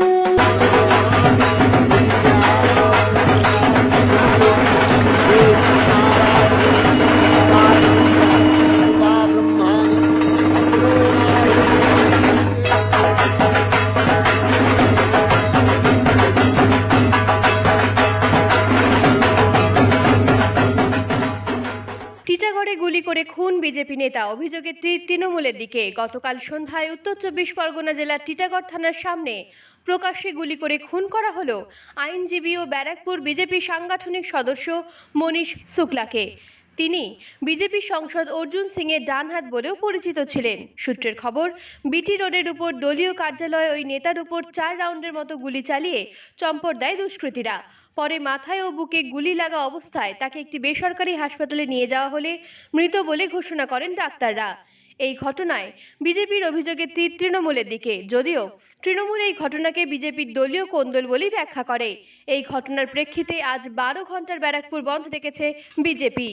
Bye. করে গুলি করে খুন বিজেপি নেতা অভিযোগে তৃণমূলের দিকে। গতকাল সন্ধ্যায় উত্তর চব্বিশ পরগনা জেলার টিটাগড় থানার সামনে প্রকাশ্যে গুলি করে খুন করা হলো। আইনজীবী ও ব্যারাকপুর বিজেপি সাংগঠনিক সদস্য মনীষ শুক্লাকে। তিনি বিজেপি সংসদ অর্জুন সিং সিংয়ের ডানহাত বলেও পরিচিত ছিলেন। সূত্রের খবর, বিটি রোডের উপর দলীয় কার্যালয়ে ওই নেতার উপর চার রাউন্ডের মতো গুলি চালিয়ে চম্পট দেয় দুষ্কৃতীরা। পরে মাথায় ও বুকে গুলি লাগা অবস্থায় তাকে একটি বেসরকারি হাসপাতালে নিয়ে যাওয়া হলে মৃত বলে ঘোষণা করেন ডাক্তাররা। এই ঘটনায় বিজেপির অভিযোগের তীর তৃণমূলের দিকে, যদিও তৃণমূল এই ঘটনাকে বিজেপির দলীয় কোন্দল বলেই ব্যাখ্যা করে। এই ঘটনার প্রেক্ষিতে আজ বারো ঘণ্টার ব্যারাকপুর বন্ধ রেখেছে বিজেপি।